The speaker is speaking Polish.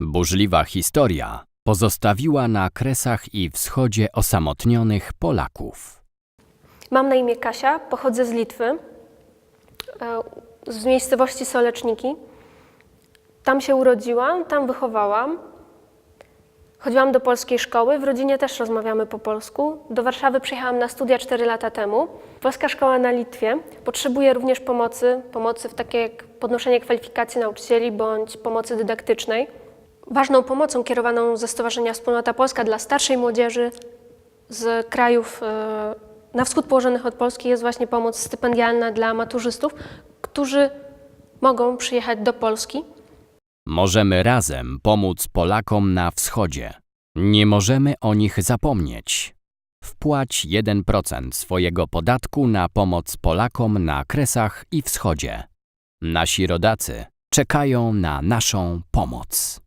Burzliwa historia pozostawiła na kresach i wschodzie osamotnionych Polaków. Mam na imię Kasia, pochodzę z Litwy, e, z miejscowości Soleczniki. Tam się urodziłam, tam wychowałam. Chodziłam do polskiej szkoły, w rodzinie też rozmawiamy po polsku. Do Warszawy przyjechałam na studia 4 lata temu. Polska szkoła na Litwie potrzebuje również pomocy, pomocy w takie jak podnoszenie kwalifikacji nauczycieli bądź pomocy dydaktycznej. Ważną pomocą kierowaną ze Stowarzyszenia Wspólnota Polska dla starszej młodzieży z krajów e, na wschód położonych od Polski jest właśnie pomoc stypendialna dla maturzystów, którzy mogą przyjechać do Polski Możemy razem pomóc Polakom na wschodzie. Nie możemy o nich zapomnieć. Wpłać 1% swojego podatku na pomoc Polakom na kresach i wschodzie. Nasi rodacy czekają na naszą pomoc.